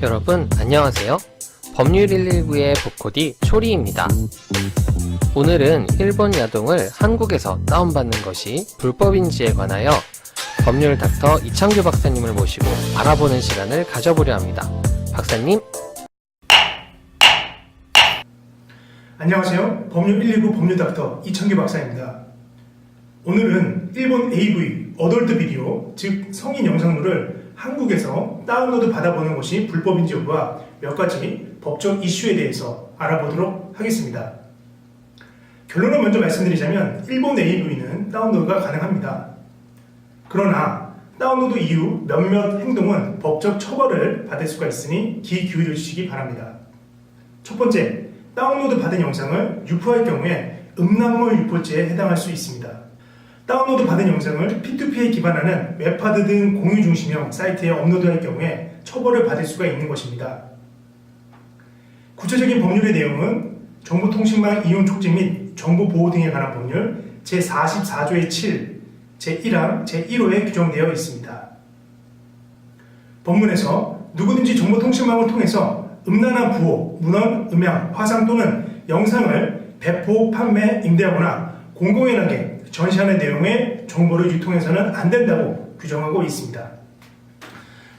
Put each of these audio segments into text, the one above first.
여러분 안녕하세요. 법률 119의 복코디 초리입니다. 오늘은 일본 야동을 한국에서 다운받는 것이 불법인지에 관하여 법률 닥터 이창규 박사님을 모시고 알아보는 시간을 가져보려 합니다. 박사님, 안녕하세요. 법률 119 법률 닥터 이창규 박사입니다. 오늘은 일본 AV, 어덜트 비디오, 즉 성인 영상물을 한국에서 다운로드 받아보는 것이 불법인지 여부와 몇 가지 법적 이슈에 대해서 알아보도록 하겠습니다. 결론을 먼저 말씀드리자면 일본 AV는 다운로드가 가능합니다. 그러나 다운로드 이후 몇몇 행동은 법적 처벌을 받을 수가 있으니 귀 기울여 주시기 바랍니다. 첫 번째, 다운로드 받은 영상을 유포할 경우에 음란물 유포죄에 해당할 수 있습니다. 다운로드 받은 영상을 P2P에 기반하는 웹하드 등 공유 중심형 사이트에 업로드할 경우에 처벌을 받을 수가 있는 것입니다. 구체적인 법률의 내용은 정보통신망 이용 촉진 및 정보 보호 등에 관한 법률 제44조의 7, 제1항, 제1호에 규정되어 있습니다. 법문에서 누구든지 정보통신망을 통해서 음란한 부호, 문헌, 음향, 화상 또는 영상을 배포, 판매, 임대하거나 공공연하게 전시하는 내용의 정보를 유통해서는 안 된다고 규정하고 있습니다.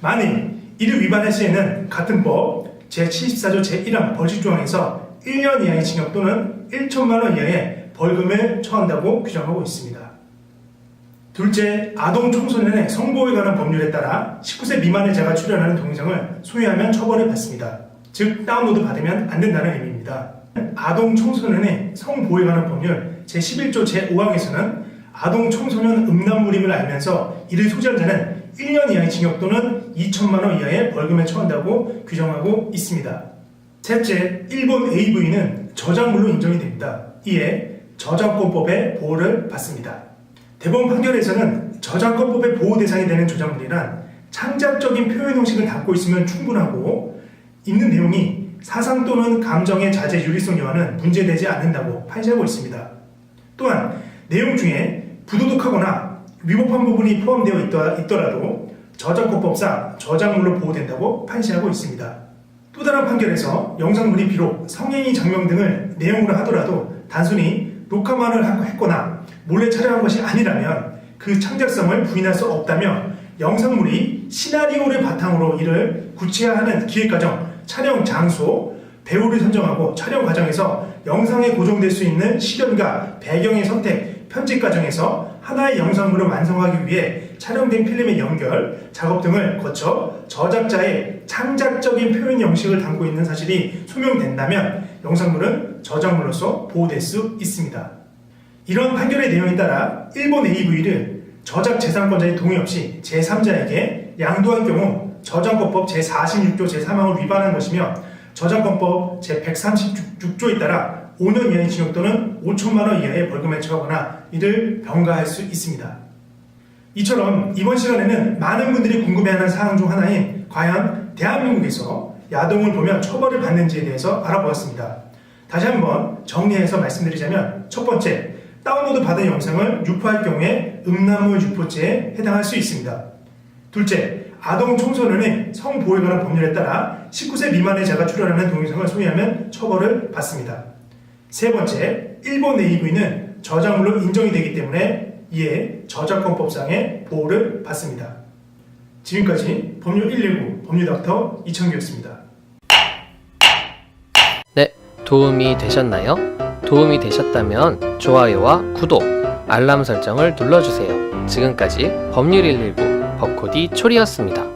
만일 이를 위반할 시에는 같은 법 제74조 제1항 벌칙조항에서 1년 이하의 징역 또는 1천만 원 이하의 벌금을 처한다고 규정하고 있습니다. 둘째, 아동 청소년의 성보호에 관한 법률에 따라 19세 미만의 자가 출연하는 동영상을 소유하면 처벌을 받습니다. 즉, 다운로드 받으면 안 된다는 의미입니다. 아동 청소년의 성보호에 관한 법률 제11조 제5항에서는 아동 청소년 음란물임을 알면서 이를 소지한 자는 1년 이하의 징역 또는 2천만 원 이하의 벌금에 처한다고 규정하고 있습니다. 셋째, 일본 AV는 저작물로 인정이 됩니다. 이에 저작권법의 보호를 받습니다. 대법원 판결에서는 저작권법의 보호 대상이 되는 저작물이란 창작적인 표현 형식을 담고 있으면 충분하고 있는 내용이 사상 또는 감정의 자제 유리성 여하는 문제되지 않는다고 판시하고 있습니다. 또한 내용 중에 부도덕하거나 위법한 부분이 포함되어 있더라 도 저작권법상 저작물로 보호된다고 판시하고 있습니다. 또 다른 판결에서 영상물이 비록 성행위 장면 등을 내용으로 하더라도 단순히 녹화만을 했거나 몰래 촬영한 것이 아니라면 그 창작성을 부인할 수 없다며 영상물이 시나리오를 바탕으로 이를 구체화하는 기획과정, 촬영 장소, 배우를 선정하고 촬영 과정에서 영상에 고정될 수 있는 시련과 배경의 선택, 편집 과정에서 하나의 영상물을 완성하기 위해 촬영된 필름의 연결, 작업 등을 거쳐 저작자의 창작적인 표현 형식을 담고 있는 사실이 소명된다면 영상물은 저작물로서 보호될 수 있습니다. 이런 판결의 내용에 따라 일본 AV를 저작 재산권자의 동의 없이 제3자에게 양도할 경우 저작권법 제46조 제3항을 위반한 것이며 저작권법 제136조에 따라 5년 이하의 징역 또는 5천만 원 이하의 벌금에 처하거나 이를 병가할 수 있습니다. 이처럼 이번 시간에는 많은 분들이 궁금해하는 사항 중 하나인 과연 대한민국에서 야동을 보면 처벌을 받는지에 대해서 알아보았습니다. 다시 한번 정리해서 말씀드리자면 첫 번째, 다운로드 받은 영상을 유포할 경우에 음란물 유포죄에 해당할 수 있습니다. 둘째, 아동 청소년의 성보호에 관한 법률에 따라 19세 미만의 자가 출연하는 동영상을 소유하면 처벌을 받습니다. 세 번째, 일본 AV는 저작물로 인정이 되기 때문에 이에 저작권법상의 보호를 받습니다. 지금까지 법률 119 법률닥터 이창규였습니다. 네, 도움이 되셨나요? 도움이 되셨다면 좋아요와 구독, 알람 설정을 눌러주세요. 지금까지 법률 119 법코디 초리였습니다.